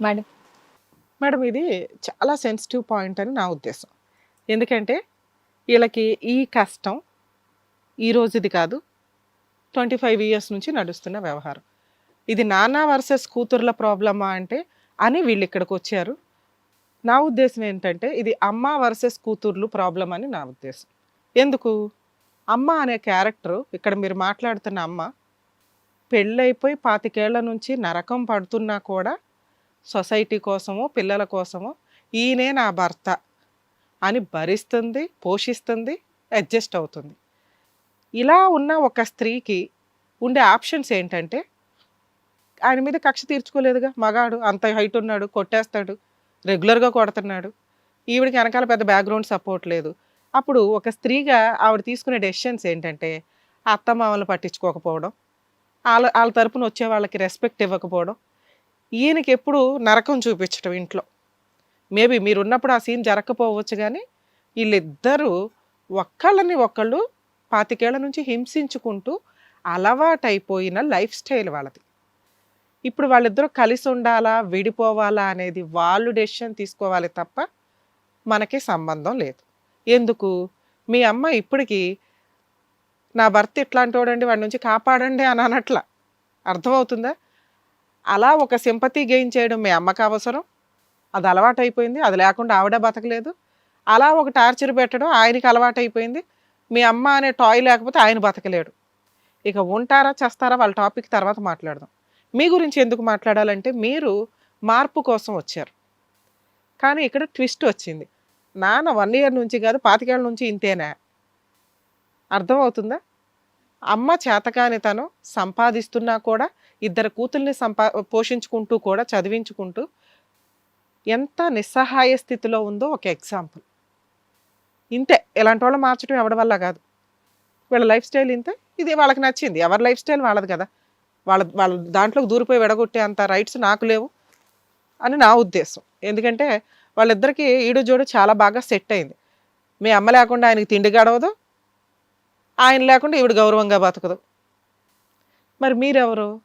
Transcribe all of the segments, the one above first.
Madam. Madam ఇది చాలా sensitive point అని నా ఉద్దేశం. ఎందుకంటే వీళ్ళకి ఈ కష్టం ఈ రోజుది కాదు. ట్వంటీ ఫైవ్ ఇయర్స్ నుంచి నడుస్తున్న వ్యవహారం. ఇది నాన్న వర్సెస్ కూతుర్ల ప్రాబ్లమా అంటే అని వీళ్ళు ఇక్కడికి వచ్చారు. నా ఉద్దేశం ఏంటంటే ఇది అమ్మ వర్సెస్ కూతుర్లు ప్రాబ్లం అని నా ఉద్దేశం. ఎందుకు? అమ్మ అనే క్యారెక్టర్ ఇక్కడ మీరు మాట్లాడుతున్న అమ్మ పెళ్ళైపోయి పాతికేళ్ళ నుంచి నరకం పడుతున్నా కూడా సొసైటీ కోసమో పిల్లల కోసమో ఈయనే నా భర్త అని భరిస్తుంది పోషిస్తుంది అడ్జస్ట్ అవుతుంది. ఇలా ఉన్న ఒక స్త్రీకి ఉండే ఆప్షన్స్ ఏంటంటే ఆయన మీద కక్ష తీర్చుకోలేదుగా. మగాడు అంత హైట్ ఉన్నాడు కొట్టేస్తాడు రెగ్యులర్గా కొడుతున్నాడు. ఈవిడికి వెనకాల పెద్ద బ్యాక్గ్రౌండ్ సపోర్ట్ లేదు. అప్పుడు ఒక స్త్రీగా ఆవిడ తీసుకునే డెసిషన్స్ ఏంటంటే అత్త మామలు పట్టించుకోకపోవడం వాళ్ళ వాళ్ళ తరపున వచ్చే వాళ్ళకి రెస్పెక్ట్ ఇవ్వకపోవడం ఈయనకి ఎప్పుడు నరకం చూపించడం ఇంట్లో. మేబీ మీరు ఉన్నప్పుడు ఆ సీన్ జరగకపోవచ్చు కానీ వీళ్ళిద్దరూ ఒక్కళ్ళని ఒకళ్ళు పాతికేళ్ళ నుంచి హింసించుకుంటూ అలవాటైపోయిన లైఫ్ స్టైల్ వాళ్ళది. ఇప్పుడు వాళ్ళిద్దరూ కలిసి ఉండాలా విడిపోవాలా అనేది వాళ్ళు డెసిషన్ తీసుకోవాలి తప్ప మనకి సంబంధం లేదు. ఎందుకు? మీ అమ్మ ఇప్పటికీ నా భర్త ఇట్లాంటి వాడండి వాడి నుంచి కాపాడండి అని అనట్లా. అర్థమవుతుందా? అలా ఒక సింపతి గెయిన్ చేయడం మీ అమ్మకు అవసరం. అది అలవాటైపోయింది. అది లేకుండా ఆవిడ బతకలేదు. అలా ఒక టార్చర్ పెట్టడం ఆయనకి అలవాటైపోయింది. మీ అమ్మ అనే టాయ్ లేకపోతే ఆయన బతకలేడు. ఇక ఉంటారా చేస్తారా వాళ్ళ టాపిక్ తర్వాత మాట్లాడదాం. మీ గురించి ఎందుకు మాట్లాడాలంటే మీరు మార్పు కోసం వచ్చారు. కానీ ఇక్కడ ట్విస్ట్ వచ్చింది. నాన్న వన్ ఇయర్ నుంచి కాదు పాతికేళ్ళ నుంచి ఇంతేనా? అర్థమవుతుందా? అమ్మ చేతకాని తను సంపాదిస్తున్నా కూడా ఇద్దరు కూతుల్ని సంపా పోషించుకుంటూ కూడా చదివించుకుంటూ ఎంత నిస్సహాయ స్థితిలో ఉందో ఒక ఎగ్జాంపుల్. ఇంతే. ఇలాంటి వాళ్ళు మార్చడం ఎవడి వల్ల కాదు. వీళ్ళ లైఫ్ స్టైల్ ఇంతే. ఇది వాళ్ళకి నచ్చింది. ఎవరి లైఫ్ స్టైల్ వాళ్ళది కదా. వాళ్ళ వాళ్ళ దాంట్లోకి దూరిపోయి విడగొట్టే అంత రైట్స్ నాకు లేవు అని నా ఉద్దేశం. ఎందుకంటే వాళ్ళిద్దరికి ఈడు జోడు చాలా బాగా సెట్ అయింది. మీ అమ్మ లేకుండా ఆయనకి తిండి గడవదు. ఆయన లేకుండా ఈవిడ గౌరవంగా బతకదు. మరి మీరెవరు?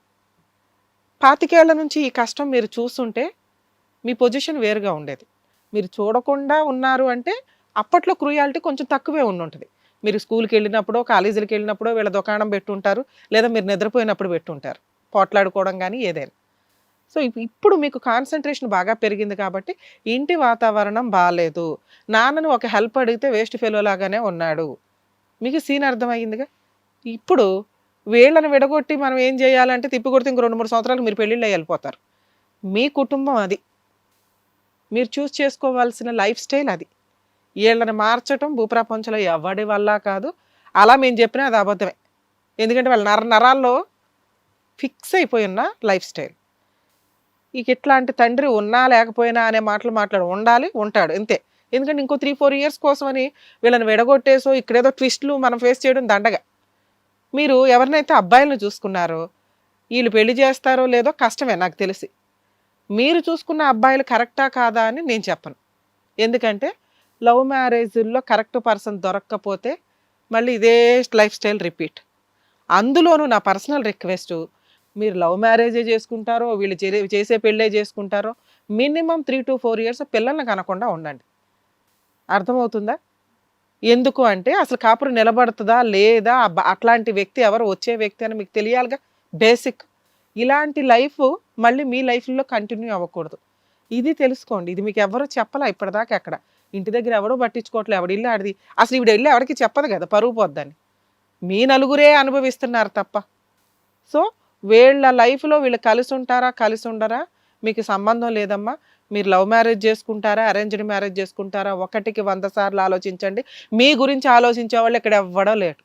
పాతికేళ్ళ నుంచి ఈ కష్టం మీరు చూస్తుంటే మీ పొజిషన్ వేరుగా ఉండేది. మీరు చూడకుండా ఉన్నారు అంటే అప్పట్లో క్రూయాలిటీ కొంచెం తక్కువే ఉండుంటుంది. మీరు స్కూల్కి వెళ్ళినప్పుడో కాలేజీలకు వెళ్ళినప్పుడో వీళ్ళ దుకాణం పెట్టుంటారు లేదా మీరు నిద్రపోయినప్పుడు పెట్టుంటారు పోట్లాడుకోవడం కానీ ఏదైనా. సో ఇప్పుడు మీకు కాన్సన్ట్రేషన్ బాగా పెరిగింది కాబట్టి ఇంటి వాతావరణం బాగాలేదు నాన్నను ఒక హెల్ప్ అడిగితే వేస్ట్ ఫెలో లాగానే ఉన్నాడు. మీకు సీన్ అర్థమయ్యిందిగా ఇప్పుడు వీళ్ళని విడగొట్టి మనం ఏం చేయాలంటే తిప్పి కొడితే ఇంక రెండు మూడు సంవత్సరాలు మీరు పెళ్ళిళ్ళు వెళ్ళిపోతారు. మీ కుటుంబం అది. మీరు చూస్ చేసుకోవాల్సిన లైఫ్ స్టైల్ అది. వీళ్ళని మార్చటం భూప్రపంచంలో ఎవడి వల్ల కాదు. అలా మేము చెప్పినా అది అబద్ధమే. ఎందుకంటే వాళ్ళ నర నరాల్లో ఫిక్స్ అయిపోయి ఉన్న లైఫ్ స్టైల్. ఇక ఇట్లాంటి తండ్రి ఉన్నా లేకపోయినా అనే మాటలు మాట్లాడు ఉండాలి ఉంటాడు అంతే. ఎందుకంటే ఇంకో త్రీ ఫోర్ ఇయర్స్ కోసమని వీళ్ళని విడగొట్టేసో ఇక్కడేదో ట్విస్ట్లు మనం ఫేస్ చేయడం దండగా. మీరు ఎవరినైతే అబ్బాయిలను చూసుకున్నారో వీళ్ళు పెళ్ళి చేస్తారో లేదో కష్టమే నాకు తెలిసి. మీరు చూసుకున్న అబ్బాయిలు కరెక్టా కాదా అని నేను చెప్పను. ఎందుకంటే లవ్ మ్యారేజ్లో కరెక్ట్ పర్సన్ దొరక్కపోతే మళ్ళీ ఇదే లైఫ్ స్టైల్ రిపీట్ అందులోనూ నా పర్సనల్ రిక్వెస్ట్ మీరు లవ్ మ్యారేజే చేసుకుంటారో వీళ్ళు చేసే పెళ్ళే చేసుకుంటారో minimum three two four years పిల్లల్ని కనకుండా ఉండండి. అర్థమవుతుందా? ఎందుకు అంటే అసలు కాపురం నిలబడుతుందా లేదా అట్లాంటి వ్యక్తి ఎవరు వచ్చే వ్యక్తి అని మీకు తెలియాలిగా? బేసిక్. ఇలాంటి లైఫ్ మళ్ళీ మీ లైఫ్లో కంటిన్యూ అవ్వకూడదు. ఇది తెలుసుకోండి. ఇది మీకు ఎవరు చెప్పలా? ఇప్పటిదాకా ఎక్కడ? ఇంటి దగ్గర ఎవడో పట్టించుకోవట్లేదు ఎవడి ఇల్లు ఆడిది. అసలు ఈవిడ ఇల్లు ఎవరికి చెప్పదు కదా? పరువు పోద్దని. మీ నలుగురే అనుభవిస్తున్నారు తప్ప. సో వీళ్ళ లైఫ్లో వీళ్ళు కలిసి ఉంటారా? కలిసి ఉండరా? మీకు సంబంధం లేదమ్మా. మీరు లవ్ మ్యారేజ్ చేసుకుంటారా? అరేంజ్డ్ మ్యారేజ్ చేసుకుంటారా? ఒకటికి వంద సార్లు ఆలోచించండి. మీ గురించి ఆలోచించే వాళ్ళు ఇక్కడ ఎవ్వడో లేడు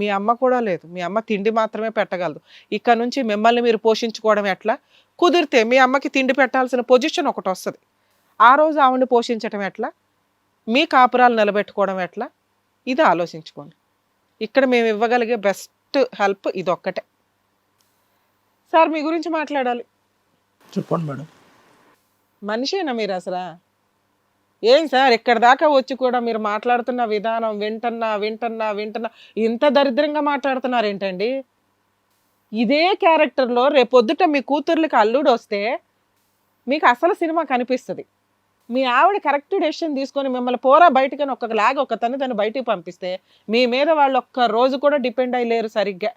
మీ అమ్మ కూడా లేదు. మీ అమ్మ తిండి మాత్రమే పెట్టగలదు. ఇక్కడ నుంచి మిమ్మల్ని మీరు పోషించుకోవడం ఎట్లా? కుదిరితే మీ అమ్మకి తిండి పెట్టాల్సిన పొజిషన్ ఒకటి వస్తుంది. ఆ రోజు ఆవిడని పోషించడం ఎట్లా? మీ కాపురాలు నిలబెట్టుకోవడం ఎట్లా? ఇది ఆలోచించుకోండి. ఇక్కడ మేము ఇవ్వగలిగే బెస్ట్ హెల్ప్ ఇది ఒక్కటే సార్ మీ గురించి మాట్లాడాలి. చెప్పండి మేడం. మనిషేనా మీరు అసలు? ఏం సార్ ఇక్కడ దాకా వచ్చి కూడా మీరు మాట్లాడుతున్న విధానం వింటన్నా వింటన్నా వింటన్నా ఇంత దరిద్రంగా మాట్లాడుతున్నారు ఏంటండి ఇదే క్యారెక్టర్లో రేపొద్దుట మీ కూతుర్లకి అల్లుడు వస్తే మీకు అసలు సినిమా కనిపిస్తుంది. మీ ఆవిడ కరెక్ట్ డెసిషన్ తీసుకొని మిమ్మల్ని పోరా బయటకని ఒక్క లాగా ఒక తను తను బయటికి పంపిస్తే మీ మీద వాళ్ళు ఒక్క రోజు కూడా డిపెండ్ అయ్యలేరు సరిగ్గా.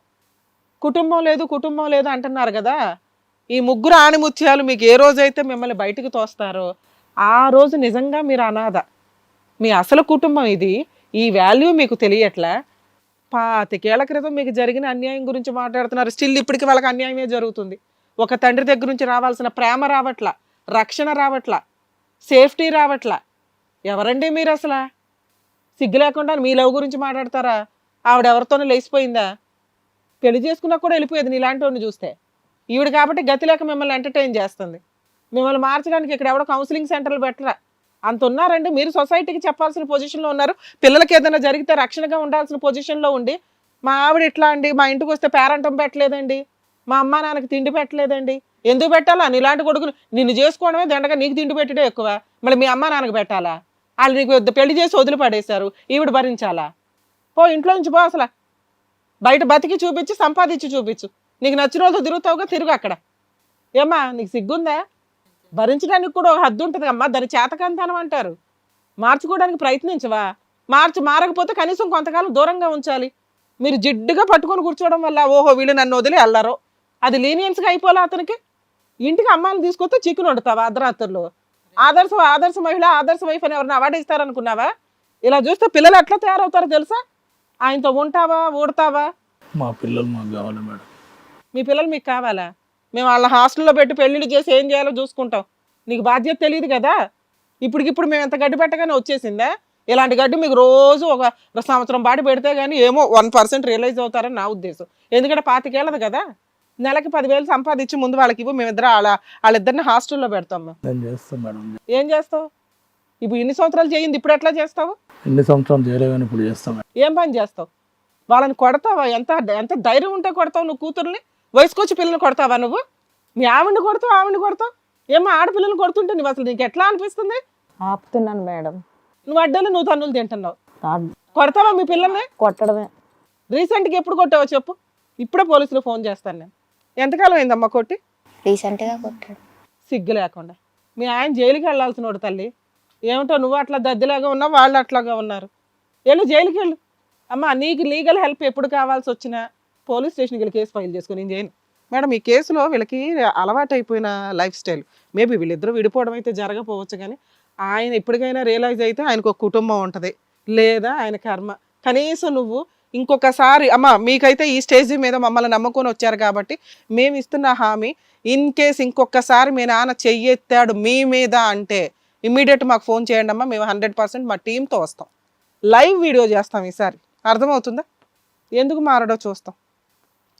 కుటుంబం లేదు కుటుంబం లేదు అంటున్నారు కదా? ఈ ముగ్గురు ఆణిముత్యాలు మీకు ఏ రోజైతే మిమ్మల్ని బయటకు తోస్తారో ఆ రోజు నిజంగా మీరు అనాథ. మీ అసలు కుటుంబం ఇది. ఈ వాల్యూ మీకు తెలియట్లా. పాతికేళ్ళ క్రితం మీకు జరిగిన అన్యాయం గురించి మాట్లాడుతున్నారు. స్టిల్ ఇప్పటికి వాళ్ళకి అన్యాయమే జరుగుతుంది. ఒక తండ్రి దగ్గర నుంచి రావాల్సిన ప్రేమ రావట్లా రక్షణ రావట్లా సేఫ్టీ రావట్లా. ఎవరండి మీరు అసలు? సిగ్గు లేకుండా మీ లవ్ గురించి మాట్లాడతారా? ఆవిడ ఎవరితోనూ లేచిపోయిందా? పెళ్ళి చేసుకున్నా కూడా వెళ్ళిపోయేది నీలాంటి వాడిని చూస్తే. ఈవిడ కాబట్టి గతి లేక మిమ్మల్ని ఎంటర్టైన్ చేస్తుంది. మిమ్మల్ని మార్చడానికి ఇక్కడ ఎవడో కౌన్సిలింగ్ సెంటర్లు పెట్టరా? అంత ఉన్నారండి. మీరు సొసైటీకి చెప్పాల్సిన పొజిషన్లో ఉన్నారు. పిల్లలకి ఏదైనా జరిగితే రక్షణగా ఉండాల్సిన పొజిషన్లో ఉండి మా ఆవిడ ఇట్లా అండి మా ఇంటికి వస్తే పేరంటం పెట్టలేదండి మా అమ్మ నాన్నకి తిండి పెట్టలేదండి. ఎందుకు పెట్టాలా? నీలాంటి కొడుకులు నిన్ను చేసుకోవడమే దండగా నీకు తిండి పెట్టడే ఎక్కువ. మళ్ళీ మీ అమ్మ నాన్నకి పెట్టాలా? వాళ్ళు నీకు పెళ్ళి చేసి వదిలిపడేశారు. ఈవిడ భరించాలా? పో ఇంట్లో నుంచి పో అసలు. బయట బతికి చూపించి సంపాదించి చూపించు. నీకు నచ్చిన రోజు తిరుగుతావుగా తిరుగు అక్కడ. ఏమ్మా నీకు సిగ్గుందా? భరించడానికి కూడా ఒక హద్దు ఉంటుంది అమ్మా దాని చేతకంతనం అంటారు. మార్చుకోవడానికి ప్రయత్నించవా? మార్చి మారకపోతే కనీసం కొంతకాలం దూరంగా ఉంచాలి. మీరు జిడ్డుగా పట్టుకొని కూర్చోవడం వల్ల ఓహో వీళ్ళు నన్ను వదిలి వెళ్ళరు అది లీనియన్స్గా అయిపోలే అతనికి? ఇంటికి అమ్మాయిని తీసుకొస్తే చికెన్ వండుతావా అర్ధరాత్రులు? ఆదర్శ ఆదర్శ మహిళ ఆదర్శ వైఫ్ అని ఎవరిని అవార్డు ఇస్తారనుకున్నావా? ఇలా చూస్తే పిల్లలు ఎట్లా తయారవుతారో తెలుసా? ఆయనతో ఉంటావా ఊడతావా? మా పిల్లలు మాకు కావాలి మేడం. మీ పిల్లలు మీకు కావాలా? మేము వాళ్ళ హాస్టల్లో పెట్టి పెళ్ళిళ్ళు చేసి ఏం చేయాలో చూసుకుంటాం. నీకు బాధ్యత తెలియదు కదా? ఇప్పటికిప్పుడు మేము ఎంత గడ్డి పెట్టగానే వచ్చేసిందా? ఇలాంటి గడ్డి మీకు రోజు ఒక సంవత్సరం పాటు పెడితే కానీ ఏమో వన్ పర్సెంట్ రియలైజ్ అవుతారని నా ఉద్దేశం. ఎందుకంటే పాతికేళ్ళది కదా? నెలకి పదివేలు సంపాదించి ముందు వాళ్ళకి ఇవ్వు మేమిద్దరం వాళ్ళ వాళ్ళిద్దరిని హాస్టల్లో పెడతాం ఏం చేస్తావు? ఇప్పుడు ఇన్ని సంవత్సరాలు చేయింది ఇప్పుడు ఎట్లా చేస్తావు? ఎన్ని సంవత్సరాలు ఇప్పుడు చేస్తాం ఏం పని చేస్తావు? వాళ్ళని కొడతావా? ఎంత ఎంత ధైర్యం ఉంటే కొడతావు నువ్వు కూతుర్ని? వయసుకొచ్చి పిల్లల్ని కొడతావా నువ్వు? మీ ఆవిడని కొడతావు ఆవిడని కొడతావు? ఏమో ఆడపిల్లల్ని కొడుతుంటే నువ్వు అసలు నీకు ఎట్లా అనిపిస్తుంది? ఆపుతున్నాను మేడం. నువ్వు అడ్డలు నువ్వు తన్నులు తింటున్నావు. కొడతావా మీ పిల్లల్ని? కొట్టడమే. రీసెంట్గా ఎప్పుడు కొట్టావో చెప్పు. ఇప్పుడే పోలీసులు ఫోన్ చేస్తాను నేను. ఎంతకాలం అయిందమ్మా కొట్టి? రీసెంట్గా కొట్టాడు. సిగ్గు లేకుండా. మీ ఆయన జైలుకి వెళ్ళాల్సిన వాడు తల్లి. ఏమిటో నువ్వు అట్లా దద్దిలాగా ఉన్నావు వాళ్ళు అట్లాగా ఉన్నారు. వెళ్ళు జైలుకి వెళ్ళు అమ్మా నీకు లీగల్ హెల్ప్ ఎప్పుడు కావాల్సి వచ్చినా పోలీస్ స్టేషన్కి వెళ్ళి కేసు ఫైల్ చేసుకుని నేను చేయను. మేడం ఈ కేసులో వీళ్ళకి అలవాటైపోయిన లైఫ్ స్టైల్. మేబీ వీళ్ళిద్దరూ విడిపోవడం అయితే జరగపోవచ్చు కానీ ఆయన ఇప్పటికైనా రియలైజ్ అయితే ఆయనకు ఒక కుటుంబం ఉంటుంది. లేదా ఆయన కర్మ. కనీసం నువ్వు ఇంకొకసారి అమ్మ మీకైతే ఈ స్టేజ్ మీద మమ్మల్ని నమ్ముకొని వచ్చారు కాబట్టి మేము ఇస్తున్న హామీ ఇన్ కేస్ ఇంకొకసారి మీ నాన్న చెయ్యెత్తాడు మీ మీద అంటే ఇమ్మీడియట్ మాకు ఫోన్ చేయండి అమ్మా మేము హండ్రెడ్ పర్సెంట్ మా టీంతో వస్తాం. లైవ్ వీడియో చేస్తాం ఈసారి. అర్థమవుతుందా? ఎందుకు మారడో చూస్తాం.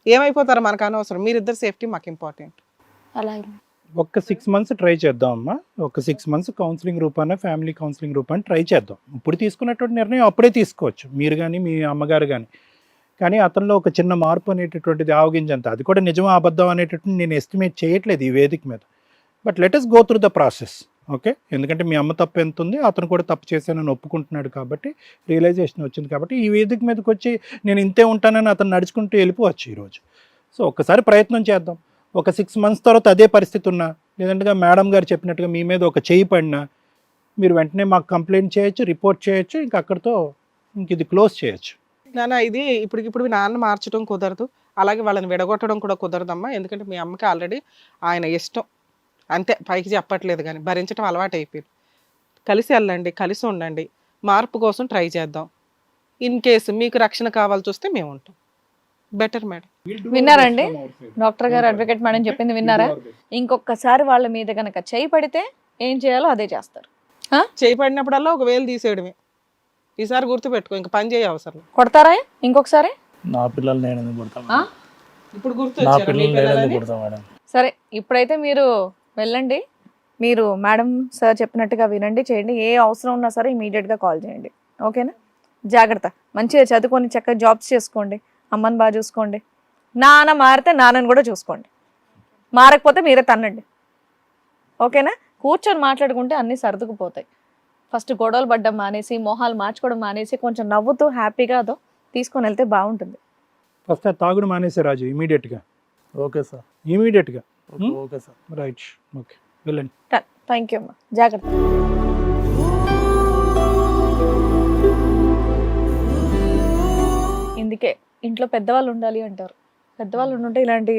ఏమైపోతారో మనకు అనవసరం మీరిద్దరు సేఫ్టీ మాకు ఇంపార్టెంట్. అలాగే. ఒక్క సిక్స్ మంత్స్ ట్రై చేద్దాం అమ్మా. ఒక సిక్స్ మంత్స్ కౌన్సిలింగ్ రూపాన ఫ్యామిలీ కౌన్సిలింగ్ రూపాన్ని ట్రై చేద్దాం. ఇప్పుడు తీసుకున్నటువంటి నిర్ణయం అప్పుడే తీసుకోవచ్చు. మీరు కానీ మీ అమ్మగారు కానీ కానీ అతనిలో ఒక చిన్న మార్పు అనేటటువంటిది ఆవగింజంత అది కూడా నిజమా అబద్ధం అనేటటువంటి నేను ఎస్టిమేట్ చేయట్లేదు ఈ వేదిక మీద. But let us go through the process okay? ఎందుకంటే మీ అమ్మ తప్పు ఎంత ఉంది అతను కూడా తప్పు చేశానని ఒప్పుకుంటున్నాడు కాబట్టి రియలైజేషన్ వచ్చింది కాబట్టి ఈ వేదిక మీదకి వచ్చి నేను ఇంతే ఉంటానని అతను నడుచుకుంటూ వెళ్ళిపోవచ్చు ఈరోజు. సో ఒక్కసారి ప్రయత్నం చేద్దాం. ఒక సిక్స్ మంత్స్ తర్వాత అదే పరిస్థితి ఉన్నా లేదంటే మేడం గారు చెప్పినట్టుగా మీ మీద ఒక చేయి పడినా మీరు వెంటనే మాకు కంప్లైంట్ చేయొచ్చు రిపోర్ట్ చేయొచ్చు ఇంక అక్కడితో ఇంక ఇది క్లోజ్ చేయొచ్చు. నాన్న ఇది ఇప్పటికిప్పుడు మీ నాన్న మార్చడం కుదరదు. అలాగే వాళ్ళని విడగొట్టడం కూడా కుదరదమ్మా. ఎందుకంటే మీ అమ్మకి ఆల్రెడీ ఆయన ఇష్టం. అంతే పైకి చెప్పట్లేదు కానీ భరించడం అలవాటు అయిపోయింది కలిసి వెళ్ళండి కలిసి ఉండండి. మార్పు కోసం ట్రై చేద్దాం. ఇన్ కేసు మీకు రక్షణ కావాల్సి వస్తే మేము ఉంటాం. Better madam. విన్నారండి? డాక్టర్ గారు అడ్వకేట్ మేడం చెప్పింది విన్నారా? ఇంకొకసారి వాళ్ళ మీద గనక చేయి పడితే ఏం చేయాలో అదే చేస్తారు. చేయి పడినప్పుడల్లా ఒక వేలు తీసేయడమే. ఈసారి గుర్తుపెట్టుకో ఇంకా పని చేయ అవసరం కొడతారా? ఇంకొకసారి? నా పిల్లలు నేను కొడతా? ఇప్పుడు గుర్తు సరే ఇప్పుడైతే మీరు వెళ్ళండి. మీరు మేడం సార్ చెప్పినట్టుగా వినండి చేయండి. ఏ అవసరం ఉన్నా సరే ఇమీడియట్గా కాల్ చేయండి. ఓకేనా? జాగ్రత్త. మంచిగా చదువుకొని చక్కగా జాబ్స్ చేసుకోండి. అమ్మని బాగా చూసుకోండి. నాన్న మారితే నాన్నని కూడా చూసుకోండి. మారకపోతే మీరే తన్నండి. ఓకేనా? కూర్చొని మాట్లాడుకుంటే అన్నీ సర్దుకుపోతాయి. ఫస్ట్ గొడవలు పడ్డం మానేసి మొహాలు మార్చుకోవడం మానేసి కొంచెం నవ్వుతూ హ్యాపీగా అదో తీసుకొని వెళ్తే బాగుంటుంది. ఫస్ట్ తాగుడు మానేసే రాజు ఇమీడియట్గా. Okay sir. ఇమీడియట్గా. ఓకే సార్ రైట్ ఓకే వెళ్ళండి థ్యాంక్ యూ అమ్మా జాగ్రత్త ఇందుకే ఇంట్లో పెద్దవాళ్ళు ఉండాలి అంటారు. పెద్దవాళ్ళు ఉండుంటే ఇలాంటి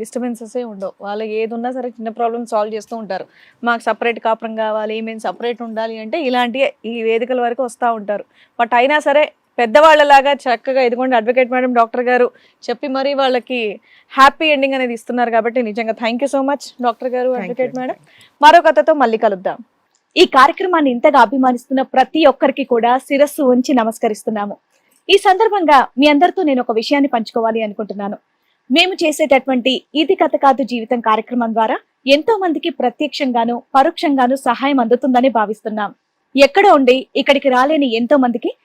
డిస్టర్బెన్సెస్ ఉండవు. వాళ్ళు ఏది ఉన్నా సరే చిన్న ప్రాబ్లమ్ సాల్వ్ చేస్తూ ఉంటారు. మాకు సపరేట్ కాపురం కావాలి మేము సపరేట్ ఉండాలి అంటే ఇలాంటి ఈ వేదికల వరకు వస్తూ ఉంటారు. బట్ అయినా సరే పెద్దవాళ్ళలాగా చక్కగా ఇదిగోండి అడ్వకేట్ మేడం డాక్టర్ గారు చెప్పి మరీ వాళ్ళకి హ్యాపీ ఎండింగ్ అనేది ఇస్తున్నారు కాబట్టి నిజంగా థ్యాంక్ సో మచ్ డాక్టర్ గారు. అడ్వకేట్ మేడం మరో కథతో మళ్ళీ కలుద్దాం. ఈ కార్యక్రమాన్ని ఇంతగా అభిమానిస్తున్న ప్రతి ఒక్కరికి కూడా శిరస్సు ఉంచి నమస్కరిస్తున్నాము. ఈ సందర్భంగా మీ అందరితో నేను ఒక విషయాన్ని పంచుకోవాలి అనుకుంటున్నాను. మేము చేసేటటువంటి ఇది కథ కాదు జీవితం కార్యక్రమం ద్వారా ఎంతో మందికి ప్రత్యక్షంగాను పరోక్షంగాను సహాయం అందుతుందని భావిస్తున్నాం. ఎక్కడ ఉండి ఇక్కడికి రాలేని ఎంతో మందికి